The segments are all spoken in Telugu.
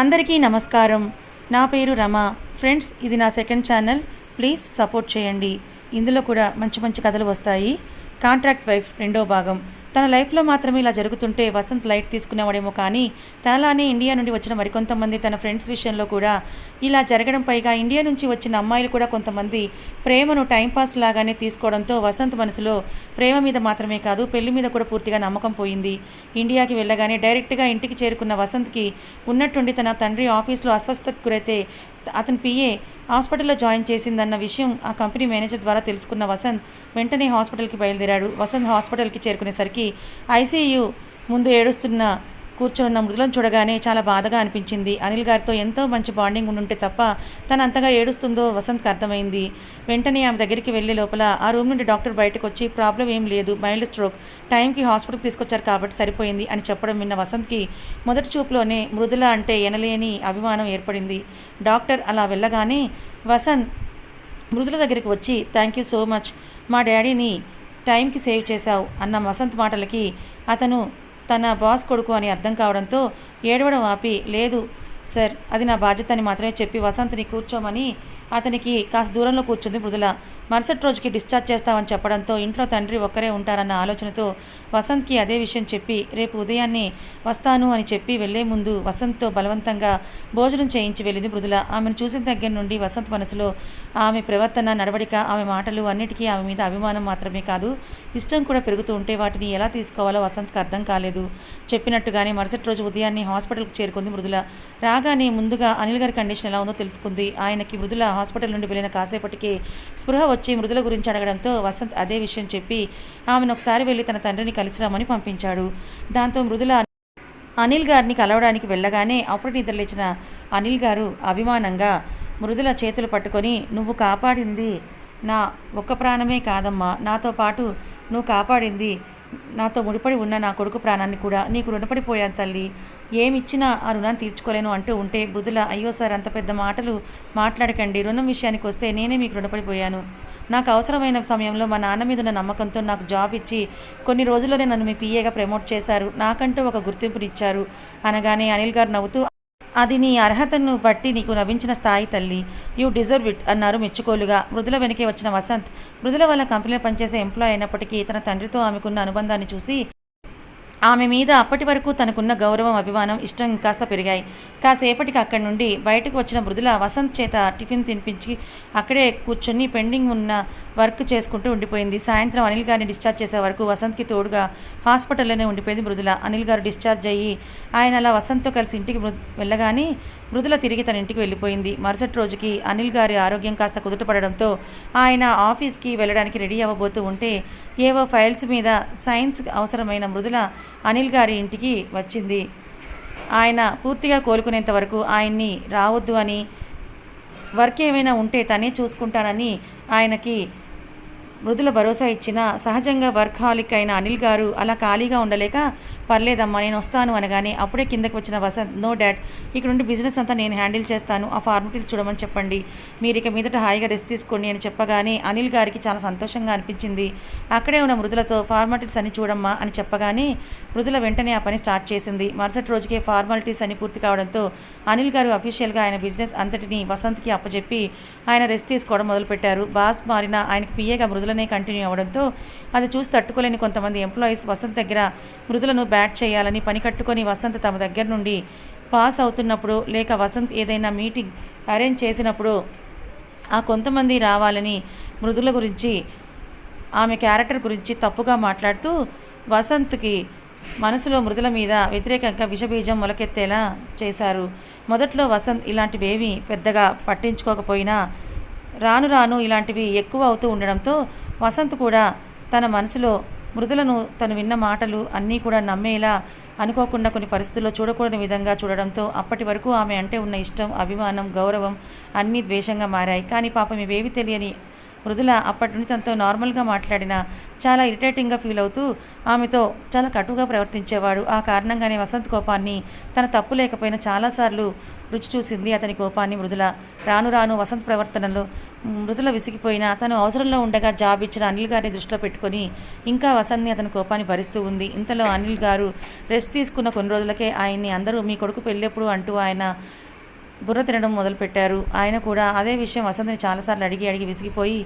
అందరికీ నమస్కారం. నా పేరు రమ. ఫ్రెండ్స్ ఇది నా సెకండ్ ఛానల్. ప్లీజ్ సపోర్ట్ చేయండి. ఇందులో కూడా మంచి మంచి కథలు వస్తాయి. కాంట్రాక్ట్ వైఫ్ రెండో భాగం. తన లైఫ్లో మాత్రమే ఇలా జరుగుతుంటే వసంత్ లైట్ తీసుకునేవాడేమో కానీ తనలానే ఇండియా నుండి వచ్చిన మరికొంతమంది తన ఫ్రెండ్స్ విషయంలో కూడా ఇలా జరగడం పైగా ఇండియా నుంచి వచ్చిన అమ్మాయిలు కూడా కొంతమంది ప్రేమను టైంపాస్ లాగానే తీసుకోవడంతో వసంత్ మనసులో ప్రేమ మీద మాత్రమే కాదు పెళ్ళి మీద కూడా పూర్తిగా నమ్మకం పోయింది. ఇండియాకి వెళ్ళగానే డైరెక్ట్గా ఇంటికి చేరుకున్న వసంత్కి ఉన్నట్టుండి తన తండ్రి ఆఫీస్లో అస్వస్థతకు గురైతే అతని పిఏ హాస్పిటల్లో జాయిన్ చేసిందన్న విషయం ఆ కంపెనీ మేనేజర్ ద్వారా తెలుసుకున్న వసంత్ వెంటనే హాస్పిటల్కి బయలుదేరాడు. వసంత్ హాస్పిటల్కి చేరుకునేసరికి ఐసీయూ ముందు ఏడుస్తున్న కూర్చొన్న మృదులను చూడగానే చాలా బాధగా అనిపించింది. అనిల్ గారితో ఎంతో మంచి బాండింగ్ ఉండుంటే తప్ప తను అంతగా ఏడుస్తుందో వసంత్కి అర్థమైంది. వెంటనే ఆమె దగ్గరికి వెళ్ళే లోపల ఆ రూమ్ నుండి డాక్టర్ బయటకు వచ్చి ప్రాబ్లం ఏం లేదు మైల్డ్ స్ట్రోక్. టైంకి హాస్పిటల్కి తీసుకొచ్చారు కాబట్టి సరిపోయింది అని చెప్పడం విన్న వసంత్కి మొదటి చూపులోనే మృదుల అంటే ఎనలేని అభిమానం ఏర్పడింది. డాక్టర్ అలా వెళ్ళగానే వసంత్ మృదుల దగ్గరికి వచ్చి థ్యాంక్ యూ సో మచ్. మా డాడీని టైంకి సేవ్ చేశావు అన్న వసంత్ మాటలకి అతను తన బాస్ కొడుకు అని అర్థం కావడంతో ఏడవడం ఆపి లేదు సార్ అది నా బాధ్యత అని మాత్రమే చెప్పి వసంత్ని కూర్చోమని అతనికి కాస్త దూరంలో కూర్చుంది మృదుల. మరుసటి రోజుకి డిశ్చార్జ్ చేస్తామని చెప్పడంతో ఇంట్లో తండ్రి ఒక్కరే ఉంటారన్న ఆలోచనతో వసంత్కి అదే విషయం చెప్పి రేపు ఉదయాన్నే వస్తాను అని చెప్పి వెళ్ళే ముందు వసంత్తో బలవంతంగా భోజనం చేయించి వెళ్ళింది మృదుల. ఆమెను చూసిన దగ్గర నుండి వసంత్ మనసులో ఆమె ప్రవర్తన నడవడిక ఆమె మాటలు అన్నిటికీ ఆమె మీద అభిమానం మాత్రమే కాదు ఇష్టం కూడా పెరుగుతూ ఉంటే వాటిని ఎలా తీసుకోవాలో వసంత్కి అర్థం కాలేదు చెప్పినట్టుగానే మరుసటి రోజు ఉదయాన్నే హాస్పిటల్కు చేరుకుంది మృదుల. రాగానే ముందుగా అనిల్ గారి కండిషన్ ఎలా ఉందో తెలుసుకుంది. ఆయనకి మృదుల హాస్పిటల్ నుండి వెళ్ళిన కాసేపటికి స్పృహ వచ్చి మృదుల గురించి అడగడంతో వసంత్ అదే విషయం చెప్పి ఆమెను ఒకసారి వెళ్ళి తన తండ్రిని కలిసిరామని పంపించాడు. దాంతో మృదుల అనిల్ గారిని కలవడానికి వెళ్ళగానే అప్పుడు నిద్రలేచిన అనిల్ గారు అభిమానంగా మృదుల చేతులు పట్టుకొని నువ్వు కాపాడింది నా ఒక్క ప్రాణమే కాదమ్మా. నాతో పాటు నువ్వు కాపాడింది నాతో ముడిపడి ఉన్న నా కొడుకు ప్రాణాన్ని కూడా నీకు రుణపడిపోయాను తల్లి. ఏమిచ్చినా ఆ రుణాన్ని తీర్చుకోలేను అంటూ ఉంటే మృదుల అయ్యో సార్ అంత పెద్ద మాటలు మాట్లాడకండి. రుణం విషయానికి వస్తే నేనే మీకు రుణపడిపోయాను. నాకు అవసరమైన సమయంలో మా నాన్న మీద ఉన్న నమ్మకంతో నాకు జాబ్ ఇచ్చి కొన్ని రోజుల్లోనే నన్ను మీ పిఏగా ప్రమోట్ చేశారు. నాకంటూ ఒక గుర్తింపునిచ్చారు అనగానే అనిల్ గారు నవ్వుతూ అది నీ అర్హతను బట్టి నీకు లభించిన స్థాయి తల్లి. యూ డిజర్వ్ ఇట్ అన్నారు మెచ్చుకోలుగా. మృదుల వెనకే వచ్చిన వసంత్ మృదుల వల్ల కంపెనీలో పనిచేసే ఎంప్లాయ్ అయినప్పటికీ తన తండ్రితో ఆమెకున్న అనుబంధాన్ని చూసి ఆమె మీద అప్పటి వరకు తనకున్న గౌరవం అభిమానం ఇష్టం కాస్త పెరిగాయి. కాసేపటికి అక్కడి నుండి బయటకు వచ్చిన మృదుల వసంత్ చేత టిఫిన్ తినిపించి అక్కడే కూర్చొని పెండింగ్ ఉన్న వర్క్ చేసుకుంటూ ఉండిపోయింది. సాయంత్రం అనిల్ గారిని డిశ్చార్జ్ చేసే వరకు వసంత్కి తోడుగా హాస్పిటల్లోనే ఉండిపోయింది మృదుల. అనిల్ గారు డిశ్చార్జ్ అయ్యి ఆయన అలా వసంత్తో కలిసి ఇంటికి వెళ్ళగానే మృదుల తిరిగి తన ఇంటికి వెళ్ళిపోయింది. మరుసటి రోజుకి అనిల్ గారి ఆరోగ్యం కాస్త కుదుటపడడంతో ఆయన ఆఫీస్కి వెళ్ళడానికి రెడీ అవ్వబోతూ ఉంటే ఏవో ఫైల్స్ మీద సైన్స్ అవసరమైన మృదుల అనిల్ గారి ఇంటికి వచ్చింది. ఆయన పూర్తిగా కోలుకునేంత వరకు ఆయన్ని రావద్దు అని వర్క్ ఏమైనా ఉంటే తనే చూసుకుంటానని ఆయనకి మృదుల భరోసా ఇచ్చిన సహజంగా వర్క్ హాలిక్ అయిన అనిల్ గారు అలా ఖాళీగా ఉండలేక పర్లేదమ్మా నేను వస్తాను అనగానే అప్పుడే కిందకి వచ్చిన వసంత్ నో డాడ్ ఇక్కడ ఉండి బిజినెస్ అంతా నేను హ్యాండిల్ చేస్తాను ఆ ఫార్మాలిటీస్ చూడమని చెప్పండి. మీరు ఇక మీదట హాయిగా రెస్ట్ తీసుకోండి అని చెప్పగానే అనిల్ గారికి చాలా సంతోషంగా అనిపించింది. అక్కడే ఉన్న మృదులతో ఫార్మాలిటీస్ అన్ని చూడమ్మా అని చెప్పగానే మృదుల వెంటనే ఆ పని స్టార్ట్ చేసింది. మరుసటి రోజుకే ఫార్మాలిటీస్ అన్ని పూర్తి కావడంతో అనిల్ గారు అఫీషియల్గా ఆయన బిజినెస్ అంతటిని వసంత్కి అప్పచెప్పి ఆయన రెస్ట్ తీసుకోవడం మొదలుపెట్టారు. బాస్ మారిన ఆయనకి పిఏగా మృదులనే కంటిన్యూ అవ్వడంతో అది చూసి తట్టుకోలేని కొంతమంది ఎంప్లాయీస్ వసంత్ దగ్గర మృదులను బ్యాట్ చేయాలని పని కట్టుకొని వసంత్ తమ దగ్గర నుండి పాస్ అవుతున్నప్పుడు లేక వసంత్ ఏదైనా మీటింగ్ అరేంజ్ చేసినప్పుడు ఆ కొంతమంది రావాలని మృదుల గురించి ఆమె క్యారెక్టర్ గురించి తప్పుగా మాట్లాడుతూ వసంత్కి మనసులో మృదుల మీద వ్యతిరేకంగా విషబీజం మొలకెత్తేలా చేశారు. మొదట్లో వసంత్ ఇలాంటివేమీ పెద్దగా పట్టించుకోకపోయినా రాను రాను ఇలాంటివి ఎక్కువ అవుతూ ఉండడంతో వసంత్ కూడా తన మనసులో మృదులను తను విన్న మాటలు అన్నీ కూడా నమ్మేలా అనుకోకుండా కొన్ని పరిస్థితుల్లో చూడకూడని విధంగా చూడడంతో అప్పటి వరకు ఆమె అంటే ఉన్న ఇష్టం అభిమానం గౌరవం అన్నీ ద్వేషంగా మారాయి. కానీ పాపం ఇవేవి తెలియని మృదుల అప్పటి నుండి తనతో నార్మల్గా మాట్లాడిన చాలా ఇరిటేటింగ్గా ఫీల్ అవుతూ ఆమెతో చాలా కటుగా ప్రవర్తించేవాడు. ఆ కారణంగానే వసంత్ కోపాన్ని తన తప్పు లేకపోయినా చాలాసార్లు రుచి చూసింది అతని కోపాన్ని మృదుల. రాను రాను వసంత్ ప్రవర్తనలో మృదుల విసిగిపోయినా తను అవసరంలో ఉండగా జాబ్ ఇచ్చిన అనిల్ గారిని దృష్టిలో పెట్టుకొని ఇంకా వసంతి అతని కోపాన్ని భరిస్తూ ఉంది. ఇంతలో అనిల్ గారు రెస్ట్ తీసుకున్న కొన్ని రోజులకే ఆయన్ని అందరూ మీ కొడుకు పెళ్ళెప్పుడు అంటూ ఆయన బుర్ర తినడం మొదలుపెట్టారు. ఆయన కూడా అదే విషయం వసంతిని చాలాసార్లు అడిగి అడిగి విసిగిపోయి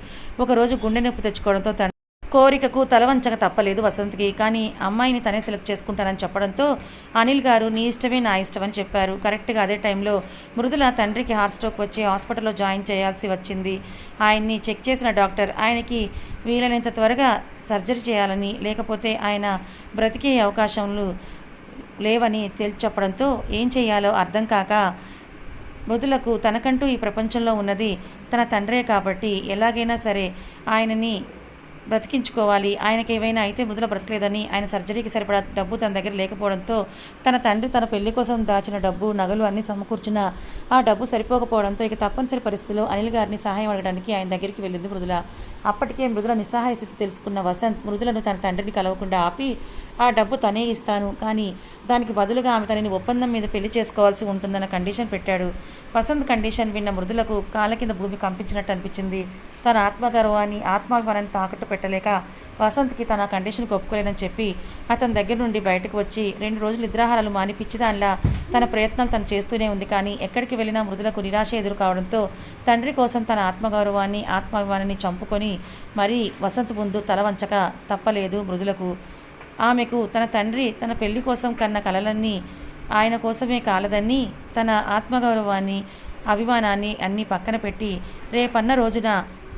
ఒకరోజు గుండె నొప్పి తెచ్చుకోవడంతో తన కోరికకు తలవంచక తప్పలేదు వసంత్కి కానీ అమ్మాయిని తనే సెలెక్ట్ చేసుకుంటానని చెప్పడంతో అనిల్ గారు నీ ఇష్టమే నా ఇష్టం అని చెప్పారు. కరెక్ట్గా అదే టైంలో మృదుల తండ్రికి హార్ట్ స్ట్రోక్ వచ్చి హాస్పిటల్లో జాయిన్ చేయాల్సి వచ్చింది. ఆయన్ని చెక్ చేసిన డాక్టర్ ఆయనకి వీలైనంత త్వరగా సర్జరీ చేయాలని లేకపోతే ఆయన బ్రతికే అవకాశాలు లేవని తేల్చప్పడంతో ఏం చేయాలో అర్థం కాక మృదులకు తనకంటూ ఈ ప్రపంచంలో ఉన్నది తన తండ్రే కాబట్టి ఎలాగైనా సరే ఆయనని బ్రతికించుకోవాలి. ఆయనకి ఏమైనా అయితే మృదుల బ్రతకలేదని ఆయన సర్జరీకి సరిపడా డబ్బు తన దగ్గర లేకపోవడంతో తన తండ్రి తన పెళ్ళి కోసం దాచిన డబ్బు నగలు అన్ని సమకూర్చిన ఆ డబ్బు సరిపోకపోవడంతో ఇక తప్పనిసరి పరిస్థితిలో అనిల్ గారిని సహాయం అడగడానికి ఆయన దగ్గరికి వెళ్ళింది మృదుల. అప్పటికే మృదుల నిస్సహాయ స్థితి తెలుసుకున్న వసంత్ మృదులను తన తండ్రిని కలవకుండా ఆపి ఆ డబ్బు తనే ఇస్తాను. కానీ దానికి బదులుగా ఆమె తనని ఒప్పందం మీద పెళ్ళి చేసుకోవాల్సి ఉంటుందన్న కండిషన్ పెట్టాడు. వసంత్ కండిషన్ విన్న మృదులకు కాళ్ళ కింద భూమి కంపించినట్టు అనిపించింది. తన ఆత్మగర్వాన్ని ఆత్మాభిమానాన్ని తాకట్టు పెట్టలేక వసంత్కి తన కండిషన్కి ఒప్పుకోలేనని చెప్పి అతని దగ్గర నుండి బయటకు వచ్చి రెండు రోజులు నిద్రాహారాలు మాని పిచ్చిదానిలా తన ప్రయత్నాలు తను చేస్తూనే ఉంది. కానీ ఎక్కడికి వెళ్ళినా మృదులకు నిరాశ ఎదురు కావడంతో తండ్రి కోసం తన ఆత్మగౌరవాన్ని ఆత్మాభిమానాన్ని చంపుకొని మరీ వసంత్ ముందు తల వంచక తప్పలేదు మృదులకు. ఆమెకు తన తండ్రి తన పెళ్ళి కోసం కన్న కలలన్నీ ఆయన కోసమే కాలదని తన ఆత్మగౌరవాన్ని అభిమానాన్ని అన్నీ పక్కన పెట్టి రేపన్న రోజున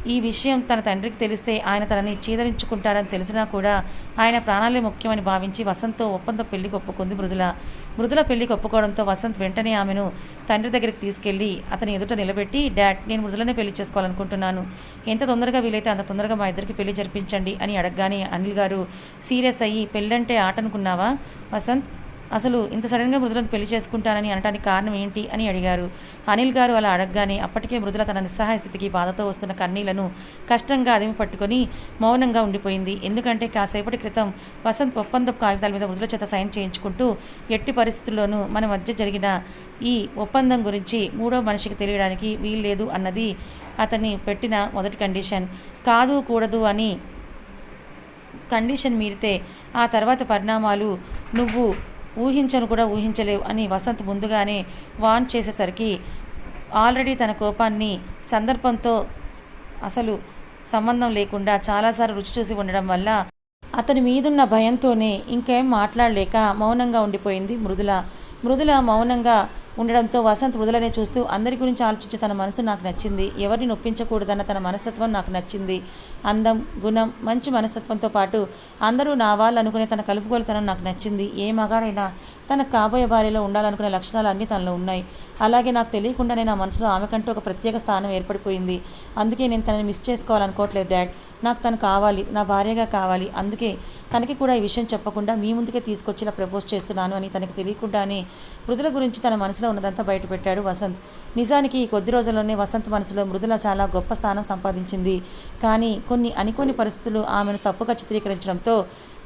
ఈ విషయం తన తండ్రికి తెలిస్తే ఆయన తనని చీదరించుకుంటారని తెలిసినా కూడా ఆయన ప్రాణాలే ముఖ్యమని భావించి వసంత్తో ఒప్పంద పెళ్ళికి ఒప్పుకుంది మృదుల. మృదుల పెళ్ళికి ఒప్పుకోవడంతో వసంత్ వెంటనే ఆమెను తండ్రి దగ్గరికి తీసుకెళ్ళి అతని ఎదుట నిలబెట్టి డాడ్ నేను మృదులనే పెళ్ళి చేసుకోవాలనుకుంటున్నాను. ఎంత తొందరగా వీలైతే అంత తొందరగా మా ఇద్దరికి పెళ్ళి జరిపించండి అని అడగగానే అనిల్ గారు సీరియస్ అయ్యి పెళ్ళంటే ఆటనుకున్నావా? వసంత్ అసలు ఇంత సడన్గా మృదులను పెళ్ళి చేసుకుంటానని అనటానికి కారణం ఏంటి అని అడిగారు. అనిల్ గారు అలా అడగగానే అప్పటికే మృదుల తన నిస్సహాయ స్థితికి బాధతో వస్తున్న కన్నీళ్ళను కష్టంగా అదిమి పట్టుకొని మౌనంగా ఉండిపోయింది. ఎందుకంటే కాసేపటి క్రితం వసంత్ ఒప్పంద కాగితాల మీద మృదుల చేత సైన్ చేయించుకుంటూ ఎట్టి పరిస్థితుల్లోనూ మన మధ్య జరిగిన ఈ ఒప్పందం గురించి మూడో మనిషికి తెలియడానికి వీల్లేదు అన్నది అతన్ని పెట్టిన మొదటి కండిషన్. కాదు కూడదు అని కండిషన్ మీరితే ఆ తర్వాత పరిణామాలు నువ్వు ఊహించను కూడా ఊహించలేవు అని వసంత్ ముందుగానే వాన్ చేసేసరికి ఆల్రెడీ తన కోపాన్ని సందర్భంతో అసలు సంబంధం లేకుండా చాలాసార్లు రుచి చూసి ఉండడం వల్ల అతని మీదున్న భయంతోనే ఇంకేం మాట్లాడలేక మౌనంగా ఉండిపోయింది మృదుల. మృదుల మౌనంగా ఉండడంతో వసంత్ మృదులనే చూస్తూ అందరి గురించి ఆలోచించి తన మనసు నాకు నచ్చింది. ఎవరిని నొప్పించకూడదన్న తన మనస్తత్వం నాకు నచ్చింది. అందం గుణం మంచి మనస్తత్వంతో పాటు అందరూ నా వాళ్ళు అనుకునే తన కలుపుగోలుతనం నాకు నచ్చింది. ఏ మగాడైనా తన కాబోయే భార్యలో ఉండాలనుకునే లక్షణాలు అన్నీ తనలో ఉన్నాయి. అలాగే నాకు తెలియకుండానే నా మనసులో ఆమెకంటూ ఒక ప్రత్యేక స్థానం ఏర్పడిపోయింది. అందుకే నేను తనని మిస్ చేసుకోవాలనుకోవట్లేదు డాడ్. నాకు తను కావాలి నా భార్యగా కావాలి. అందుకే తనకి కూడా ఈ విషయం చెప్పకుండా మీ ముందుకే తీసుకొచ్చి ఇలా ప్రపోజ్ చేస్తున్నాను అని తనకి తెలియకుండానే మృదుల గురించి తన మనసులో ఉన్నదంతా బయటపెట్టాడు వసంత్. నిజానికి ఈ కొద్ది రోజుల్లోనే వసంత్ మనసులో మృదుల చాలా గొప్ప స్థానం సంపాదించింది. కానీ కొన్ని అనుకోని పరిస్థితులు ఆమెను తప్పుగా చిత్రీకరించడంతో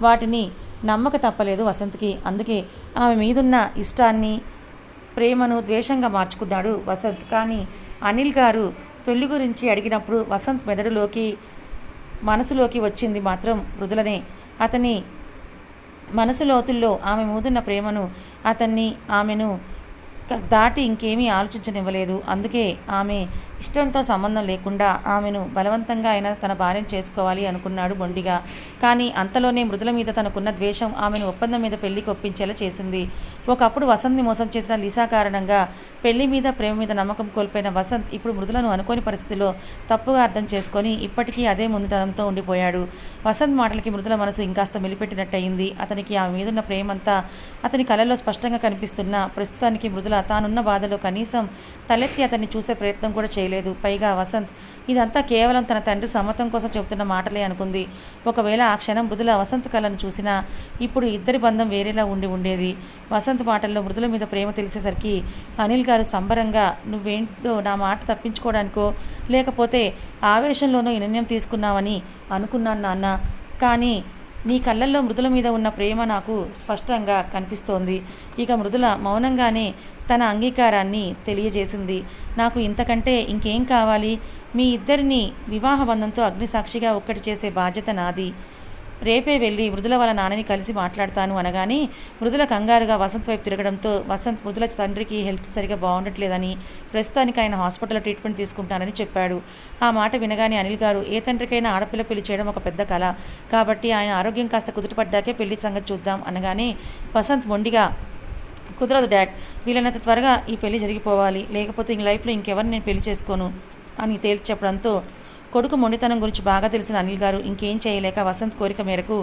వాటిని నమ్మక తప్పలేదు వసంత్కి. అందుకే ఆమె మీదున్న ఇష్టాన్ని ప్రేమను ద్వేషంగా మార్చుకున్నాడు వసంత్. కానీ అనిల్ గారు పెళ్ళి గురించి అడిగినప్పుడు వసంత్ మెదడులోకి మనసులోకి వచ్చింది మాత్రం మృదులనే అతని మనసు లోతుల్లో ఆమె మూదున్న ప్రేమను అతన్ని ఆమెను దాటి ఇంకేమీ ఆలోచించనివ్వలేదు. అందుకే ఆమె ఇష్టంతో సంబంధం లేకుండా ఆమెను బలవంతంగా అయినా తన భార్యను చేసుకోవాలి అనుకున్నాడు బొండిగా కానీ అంతలోనే మృదుల మీద తనకున్న ద్వేషం ఆమెను ఒప్పందం మీద పెళ్ళికి ఒప్పించేలా చేసింది. ఒకప్పుడు వసంత్ని మోసం చేసిన లిసా కారణంగా పెళ్ళి మీద ప్రేమ మీద నమ్మకం కోల్పోయిన వసంత్ ఇప్పుడు మృదులను అనుకోని పరిస్థితిలో తప్పుగా అర్థం చేసుకొని ఇప్పటికీ అదే ముందుతనంతో ఉండిపోయాడు. వసంత్ మాటలకి మృదుల మనసు ఇంకాస్త మెలిపెట్టినట్టయింది. అతనికి ఆమె మీదున్న ప్రేమంతా అతని కళలో స్పష్టంగా కనిపిస్తున్న. ప్రస్తుతానికి మృదుల తానున్న బాధలో కనీసం తలెత్తి అతన్ని చూసే ప్రయత్నం కూడా చేయలేదు. పైగా వసంత్ ఇదంతా కేవలం తన తండ్రి సమ్మతం కోసం చెబుతున్న మాటలే అనుకుంది. ఒకవేళ ఆ క్షణం మృదుల వసంత్ కళను చూసినా ఇప్పుడు ఇద్దరి బంధం వేరేలా ఉండి ఉండేది. వసంత్ మాటల్లో మృదుల మీద ప్రేమ తెలిసేసరికి అనిల్ గారు సంబరంగా నువ్వేంటో నా మాట తప్పించుకోవడానికో లేకపోతే ఆవేశంలోనూ నిర్ణయం తీసుకున్నావని అనుకున్నాను నాన్న. కానీ నీ కళ్ళల్లో మృదుల మీద ఉన్న ప్రేమ నాకు స్పష్టంగా కనిపిస్తోంది. ఇక మృదుల మౌనంగానే తన అంగీకారాన్ని తెలియజేసింది. నాకు ఇంతకంటే ఇంకేం కావాలి? మీ ఇద్దరిని వివాహ బంధంతో అగ్నిసాక్షిగా ఒక్కటి చేసే బాధ్యత నాది. రేపే వెళ్ళి మృదుల వాళ్ళ నాన్నని కలిసి మాట్లాడతాను అనగానే మృదుల కంగారుగా వసంత్ వైపు తిరగడంతో వసంత్ మృదుల తండ్రికి హెల్త్ సరిగా బాగుండట్లేదని ప్రస్తుతానికి ఆయన హాస్పిటల్లో ట్రీట్మెంట్ తీసుకుంటానని చెప్పాడు. ఆ మాట వినగానే అనిల్ గారు ఏ తండ్రికైనా ఆడపిల్ల పెళ్ళి చేయడం ఒక పెద్ద కళ కాబట్టి ఆయన ఆరోగ్యం కాస్త కుదుటపడ్డాకే పెళ్ళి సంగతి చూద్దాం. అనగానే వసంత్ మొండిగా కుదరదు డాడ్ వీలైనంత త్వరగా ఈ పెళ్ళి జరిగిపోవాలి. లేకపోతే ఇంక లైఫ్లో ఇంకెవరిని నేను పెళ్ళి చేసుకోను. అని తేల్చి చెప్పడంతో కొడుకు మొండితనం గురించి బాగా తెలిసిన అనిల్ గారు ఇంకేం చేయలేక వసంత్ కోరిక మేరకు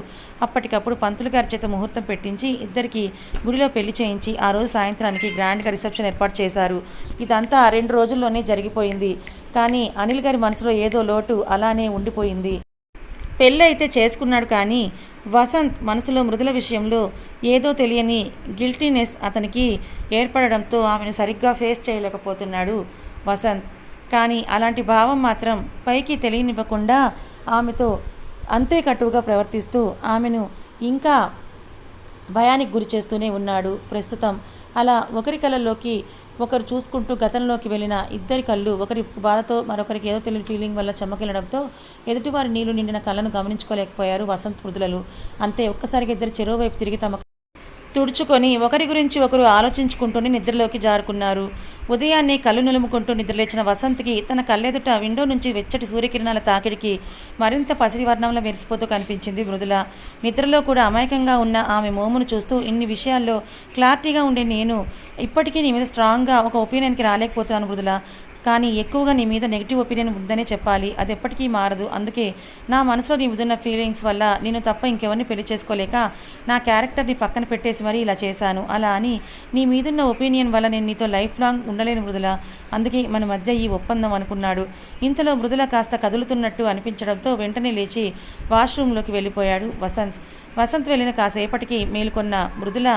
అప్పటికప్పుడు పంతులు గారి చేత ముహూర్తం పెట్టించి ఇద్దరికి గుడిలో పెళ్ళి చేయించి ఆ రోజు సాయంత్రానికి గ్రాండ్గా రిసెప్షన్ ఏర్పాటు చేశారు. ఇదంతా రెండు రోజుల్లోనే జరిగిపోయింది. కానీ అనిల్ గారి మనసులో ఏదో లోటు అలానే ఉండిపోయింది. పెళ్ళి అయితే చేసుకున్నాడు కానీ వసంత్ మనసులో మృదుల విషయంలో ఏదో తెలియని గిల్టీనెస్ అతనికి ఏర్పడడంతో ఆమెను సరిగ్గా ఫేస్ చేయలేకపోతున్నాడు వసంత్. కానీ అలాంటి భావం మాత్రం పైకి తెలియనివ్వకుండా ఆమెతో అంతే కటువుగా ప్రవర్తిస్తూ ఆమెను ఇంకా భయానికి గురి చేస్తూనే ఉన్నాడు ప్రస్తుతం. అలా ఒకరి కళ్ళల్లోకి ఒకరు చూసుకుంటూ గతంలోకి వెళ్ళిన ఇద్దరి కళ్ళు ఒకరి బాధతో మరొకరికి ఏదో తెలియని ఫీలింగ్ వల్ల చెమ్మకిల్లడంతో ఎదుటివారి నీళ్ళు నిండిన కళ్ళను గమనించుకోలేకపోయారు వసంత్ మృదులలు. అంతే ఒక్కసారిగా ఇద్దరు చెరువు వైపు తిరిగి తమ తుడుచుకొని ఒకరి గురించి ఒకరు ఆలోచించుకుంటూనే నిద్రలోకి జారుకున్నారు. ఉదయాన్నే కళ్ళు నులుముకుంటూ నిద్రలేచిన వసంత్కి తన కళ్ళెదుట విండో నుంచి వెచ్చటి సూర్యకిరణాల తాకిడికి మరింత పసిరి వర్ణంలో మెరిసిపోతూ కనిపించింది మృదుల. నిద్రలో కూడా అమాయకంగా ఉన్న ఆమె మోమును చూస్తూ ఇన్ని విషయాల్లో క్లారిటీగా ఉండే నేను ఇప్పటికీ నీ మీద స్ట్రాంగ్గా ఒక ఒపీనియన్కి రాలేకపోతున్నాను మృదుల. కానీ ఎక్కువగా నీ మీద నెగిటివ్ ఒపీనియన్ ఉందనే చెప్పాలి. అది ఎప్పటికీ మారదు. అందుకే నా మనసులో నీ ఉదున్న ఫీలింగ్స్ వల్ల నేను తప్ప ఇంకెవరిని పెళ్ళి చేసుకోలేక నా క్యారెక్టర్ని పక్కన పెట్టేసి మరీ ఇలా చేశాను. అలా అని నీ మీదున్న ఒపీనియన్ వల్ల నేను నీతో లైఫ్ లాంగ్ ఉండలేను మృదుల. అందుకే మన మధ్య ఈ ఒప్పందం అనుకున్నాడు. ఇంతలో మృదుల కాస్త కదులుతున్నట్టు అనిపించడంతో వెంటనే లేచి వాష్రూమ్లోకి వెళ్ళిపోయాడు వసంత్. వసంత్ వెళ్ళిన కాసేపటికి మేలుకొన్న మృదుల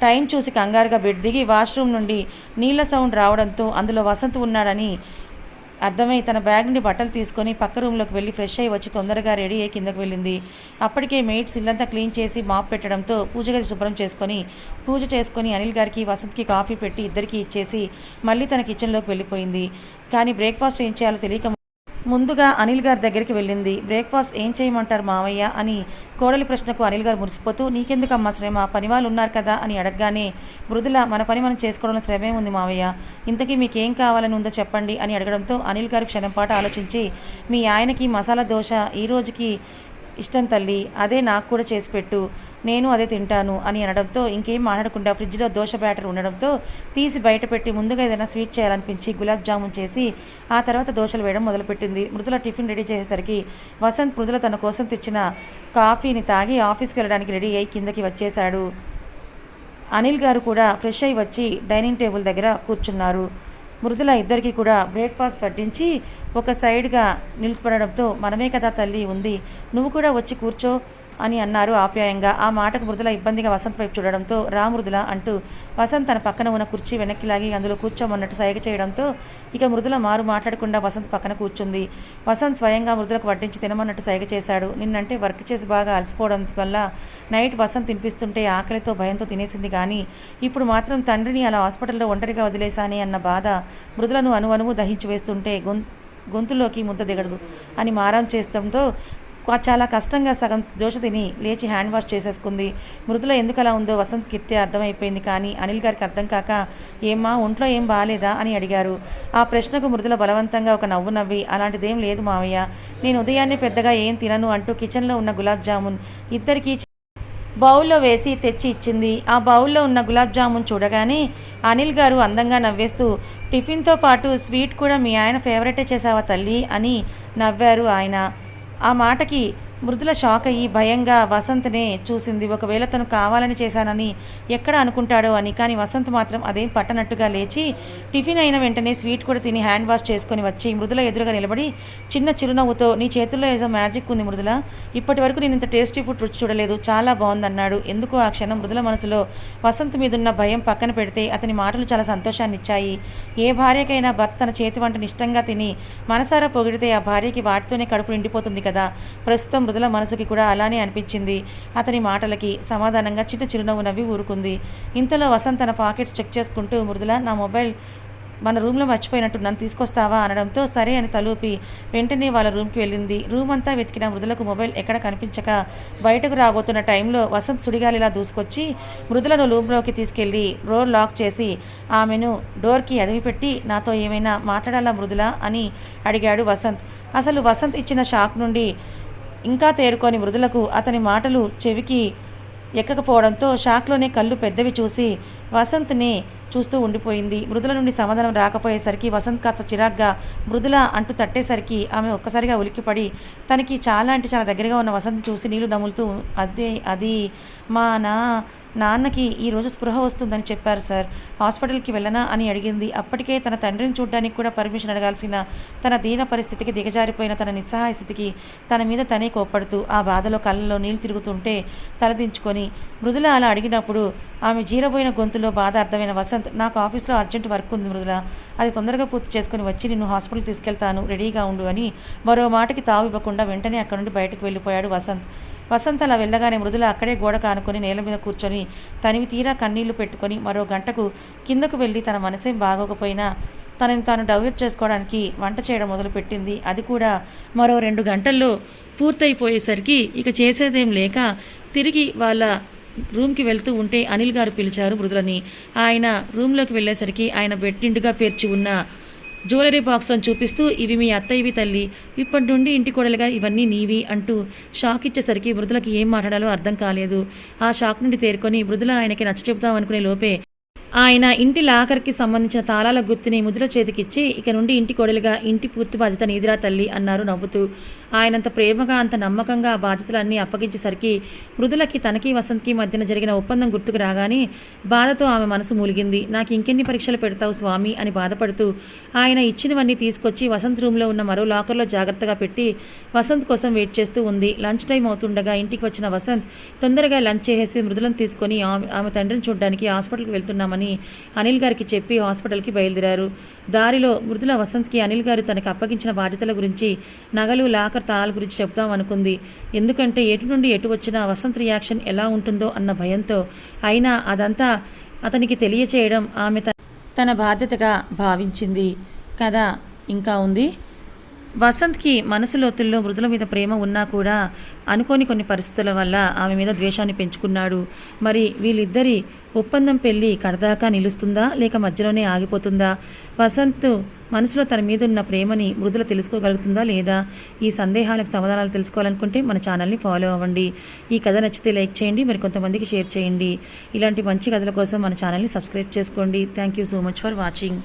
టైం చూసి కంగారుగా బెడ్ దిగి వాష్రూమ్ నుండి నీళ్ళ సౌండ్ రావడంతో అందులో వసంత్ ఉన్నాడని అర్థమై తన బ్యాగ్ నుండి బట్టలు తీసుకొని పక్క రూమ్లోకి వెళ్ళి ఫ్రెష్ అయ్యి వచ్చి తొందరగా రెడీ అయ్యి కిందకు వెళ్ళింది. అప్పటికే మెయిట్స్ ఇల్లంతా క్లీన్ చేసి మాప్ పెట్టడంతో పూజ గది శుభ్రం చేసుకొని పూజ చేసుకొని అనిల్ గారికి వసంత్కి కాఫీ పెట్టి ఇద్దరికి ఇచ్చేసి మళ్ళీ తన కిచెన్లోకి వెళ్ళిపోయింది. కానీ బ్రేక్ఫాస్ట్ ఏం చేయాలో తెలియక ముందుగా అనిల్ గారి దగ్గరికి వెళ్ళింది. బ్రేక్ఫాస్ట్ ఏం చేయమంటారు మావయ్య? అని కోడలి ప్రశ్నకు అనిల్ గారు మురిసిపోతూ నీకెందుకమ్మా శ్రమ? పని వాళ్ళు ఉన్నారు కదా? అని అడగగానే మృదుల మన పని మనం చేసుకోవడం శ్రమే ఉంది మావయ్య. ఇంతకీ మీకేం కావాలని ఉందో చెప్పండి అని అడగడంతో అనిల్ గారు క్షణంపాటు ఆలోచించి మీ ఆయనకి మసాలా దోశ ఈ రోజుకి ఇష్టం తల్లి. అదే నాకు కూడా చేసి పెట్టు. నేను అదే తింటాను అని అనడంతో ఇంకేం మాట్లాడకుండా ఫ్రిడ్జ్లో దోశ బ్యాటర్ ఉండడంతో తీసి బయటపెట్టి ముందుగా ఏదైనా స్వీట్ చేయాలనిపించి గులాబ్ జామున్ చేసి ఆ తర్వాత దోశలు వేయడం మొదలుపెట్టింది. మృదుల టిఫిన్ రెడీ చేసేసరికి వసంత్ మృదుల తన కోసం తెచ్చిన కాఫీని తాగి ఆఫీస్కి వెళ్ళడానికి రెడీ అయ్యి కిందకి వచ్చేశాడు. అనిల్ గారు కూడా ఫ్రెష్ అయ్యి వచ్చి డైనింగ్ టేబుల్ దగ్గర కూర్చున్నారు. మృదుల ఇద్దరికి కూడా బ్రేక్ఫాస్ట్ పట్టించి ఒక సైడ్గా నిలుపడంతో మనమే కదా తల్లి ఉంది. నువ్వు కూడా వచ్చి కూర్చో. అని అన్నారు ఆప్యాయంగా. ఆ మాటకు మృదుల ఇబ్బందిగా వసంత్ వైపు చూడడంతో రా మృదుల అంటూ వసంత్ తన పక్కన ఉన్న కుర్చీ వెనక్కి లాగి అందులో కూర్చోమన్నట్టు సైగ చేయడంతో ఇక మృదుల మారు మాట్లాడకుండా వసంత్ పక్కన కూర్చుంది. వసంత్ స్వయంగా మృదులకు వడ్డించి తినమన్నట్టు సైగ చేశాడు. నిన్నంటే వర్క్ చేసి బాగా అలసిపోవడం వల్ల నైట్ వసంత్ తినిపిస్తుంటే ఆకలితో భయంతో తినేసింది కానీ ఇప్పుడు మాత్రం తండ్రిని అలా హాస్పిటల్లో ఒంటరిగా వదిలేశానే అన్న బాధ మృదులను అనువనువు దహించి వేస్తుంటే గొం గొంతులోకి ముద్ద దిగడదు అని మారం చేస్తడంతో చాలా కష్టంగా సగం దోశ తిని లేచి హ్యాండ్ వాష్ చేసేసుకుంది. మృదుల ఎందుకు అలా ఉందో వసంత్ కీర్తి అర్థమైపోయింది కానీ అనిల్ గారికి అర్థం కాక ఏమ్మా ఒంట్లో ఏం బాగాలేదా అని అడిగారు. ఆ ప్రశ్నకు మృదుల బలవంతంగా ఒక నవ్వు నవ్వి అలాంటిదేం లేదు మావయ్య. నేను ఉదయాన్నే పెద్దగా ఏం తినను అంటూ కిచెన్లో ఉన్న గులాబ్ జామున్ ఇద్దరికీ బౌల్లో వేసి తెచ్చి ఇచ్చింది. ఆ బౌల్లో ఉన్న గులాబ్ జామున్ చూడగానే అనిల్ గారు అందంగా నవ్వేస్తూ టిఫిన్తో పాటు స్వీట్ కూడా మీ ఆయన ఫేవరెటే చేసావా తల్లి? అని నవ్వారు ఆయన. ఆ మాటకి మృదుల షాక్ అయ్యి భయంగా వసంత్నే చూసింది. ఒకవేళ తను కావాలని చేశానని ఎక్కడ అనుకుంటాడో అని. కానీ వసంత్ మాత్రం అదేం పట్టనట్టుగా లేచి టిఫిన్ అయిన వెంటనే స్వీట్ కూడా తిని హ్యాండ్ వాష్ చేసుకొని వచ్చి మృదుల ఎదురుగా నిలబడి చిన్న చిరునవ్వుతో నీ చేతుల్లో ఏదో మ్యాజిక్ ఉంది మృదుల. ఇప్పటి వరకు నేను ఇంత టేస్టీ ఫుడ్ రుచి చూడలేదు. చాలా బాగుందన్నాడు. ఎందుకో ఆ క్షణం మృదుల మనసులో వసంత్ మీదున్న భయం పక్కన పెడితే అతని మాటలు చాలా సంతోషాన్ని ఇచ్చాయి ఏ భార్యకైనా భర్త తన చేతి వంటని ఇష్టంగా తిని మనసారా పొగిడితే ఆ భార్యకి వాటితోనే కడుపు నిండిపోతుంది కదా. ప్రస్తుతం మృదుల మనసుకి కూడా అలానే అనిపించింది. అతని మాటలకి సమాధానంగా చిన్న చిరునవ్వు నవ్వి ఊరుకుంది. ఇంతలో వసంత్ తన పాకెట్స్ చెక్ చేసుకుంటూ మృదుల నా మొబైల్ మన రూమ్లో మర్చిపోయినట్టు నన్ను తీసుకొస్తావా? అనడంతో సరే అని తలూపి వెంటనే వాళ్ళ రూమ్కి వెళ్ళింది. రూమ్ అంతా వెతికిన మృదులకు మొబైల్ ఎక్కడ కనిపించక బయటకు రాబోతున్న టైంలో వసంత్ సుడిగాలిలా దూసుకొచ్చి మృదులను రూమ్లోకి తీసుకెళ్ళి డోర్ లాక్ చేసి ఆమెను డోర్కి అదిమి పెట్టి నాతో ఏమైనా మాట్లాడాలా మృదుల? అని అడిగాడు వసంత్. అసలు వసంత్ ఇచ్చిన షాక్ నుండి ఇంకా తేరుకొని మృదులకు అతని మాటలు చెవికి ఎక్కకపోవడంతో షాక్లోనే కళ్ళు పెద్దవి చూసి వసంత్ని చూస్తూ ఉండిపోయింది. మృదుల నుండి సమాధానం రాకపోయేసరికి వసంత్ కాస్త చిరాగ్గా మృదుల అంటూ తట్టేసరికి ఆమె ఒక్కసారిగా ఉలిక్కిపడి తనకి చాలా అంటే చాలా దగ్గరగా ఉన్న వసంత్ చూసి నీళ్ళు నములుతూ అదే అది మా నా నాన్నకి ఈరోజు స్పృహ వస్తుందని చెప్పారు సార్. హాస్పిటల్కి వెళ్ళనా అని అడిగింది. అప్పటికే తన తండ్రిని చూడడానికి కూడా పర్మిషన్ అడగాల్సిన తన దీన పరిస్థితికి దిగజారిపోయిన తన నిస్సహాయ స్థితికి తన మీద తనే కోప్పడుతూ ఆ బాధలో కళ్ళలో నీళ్ళు తిరుగుతుంటే తలదించుకొని మృదుల అలా అడిగినప్పుడు ఆమె జీరబోయిన గొంతులో బాధ అర్థమైన వసంత్ నాకు ఆఫీస్లో అర్జెంట్ వర్క్ ఉంది మృదుల. అది తొందరగా పూర్తి చేసుకుని వచ్చి నిన్ను హాస్పిటల్ తీసుకెళ్తాను రెడీగా ఉండు అని మరో మాటకి తావు ఇవ్వకుండా వెంటనే అక్కడి నుండి బయటకు వెళ్ళిపోయాడు వసంత్. వసంత అలా వెళ్ళగానే మృదుల అక్కడే గోడ కానుకొని నేల మీద కూర్చొని తనివి తీరా కన్నీళ్ళు పెట్టుకొని మరో గంటకు కిందకు వెళ్ళి తన మనసేం బాగోకపోయినా తనని తాను డెవలప్ చేసుకోవడానికి వంట చేయడం మొదలుపెట్టింది. అది కూడా మరో రెండు గంటల్లో పూర్తయిపోయేసరికి ఇక చేసేదేం లేక తిరిగి వాళ్ళ రూమ్కి వెళ్తూ ఉంటే అనిల్ గారు పిలిచారు మృదులని. ఆయన రూమ్లోకి వెళ్ళేసరికి ఆయన బెడ్ నిండుగా పేర్చి ఉన్న జ్యువెలరీ బాక్స్లను చూపిస్తూ ఇవి మీ అత్తయ్యవి తల్లి. ఇప్పటి నుండి ఇంటి కోడలుగా ఇవన్నీ నీవి అంటూ షాక్ ఇచ్చేసరికి మృదులకి ఏం మాట్లాడాలో అర్థం కాలేదు. ఆ షాక్ నుండి తేరుకొని మృదుల ఆయనకి నచ్చ చెబుతామనుకునే లోపే. ఆయన ఇంటి లాకర్కి సంబంధించిన తాళాల గుర్తుని ముద్ర చేతికిచ్చి ఇక నుండి ఇంటి కోడలుగా ఇంటి పూర్తి బాధ్యత నీదిరా తల్లి అన్నారు నవ్వుతూ. ఆయనంత ప్రేమగా అంత నమ్మకంగా ఆ బాధ్యతలన్నీ అప్పగించేసరికి మృదులకి తనకి వసంత్కి మధ్యన జరిగిన ఒప్పందం గుర్తుకు రాగానే బాధతో ఆమె మనసు మూలిగింది. నాకు ఇంకెన్ని పరీక్షలు పెడతావు స్వామి? అని బాధపడుతూ ఆయన ఇచ్చినవన్నీ తీసుకొచ్చి వసంత్ రూమ్లో ఉన్న మరో లాకర్లో జాగ్రత్తగా పెట్టి వసంత్ కోసం వెయిట్ చేస్తూ ఉంది. లంచ్ టైం అవుతుండగా ఇంటికి వచ్చిన వసంత్ తొందరగా లంచ్ చేసేసి మృదులను తీసుకొని ఆమె ఆమె తండ్రిని చూడడానికి హాస్పిటల్కి వెళ్తున్నామని అనిల్ గారికి చెప్పి హాస్పిటల్కి బయలుదేరారు. దారిలో మృదుల వసంత్కి అనిల్ గారు తనకు అప్పగించిన బాధ్యతల గురించి నగలు లాకర్ తాళాల గురించి చెప్దాం అనుకుంది. ఎందుకంటే ఎటు నుండి ఎటు వచ్చినా వసంత్ రియాక్షన్ ఎలా ఉంటుందో అన్న భయంతో అయినా అదంతా అతనికి తెలియచేయడం ఆమె తన బాధ్యతగా భావించింది. కథ ఇంకా ఉంది? వసంత్కి మనసు లోతుల్లో మృదుల మీద ప్రేమ ఉన్నా కూడా అనుకోని కొన్ని పరిస్థితుల వల్ల ఆమె మీద ద్వేషాన్ని పెంచుకున్నాడు. మరి వీళ్ళిద్దరి ఒప్పందం పెళ్ళి కడదాకా నిలుస్తుందా? లేక మధ్యలోనే ఆగిపోతుందా? వసంత్ మనసులో తన మీద ఉన్న ప్రేమని మృదుల తెలుసుకోగలుగుతుందా లేదా? ఈ సందేహాలకు సమాధానాలు తెలుసుకోవాలనుకుంటే మన ఛానల్ని ఫాలో అవ్వండి. ఈ కథ నచ్చితే లైక్ చేయండి మరి కొంతమందికి షేర్ చేయండి. ఇలాంటి మంచి కథల కోసం మన ఛానల్ని సబ్స్క్రైబ్ చేసుకోండి. Thank you so much for watching.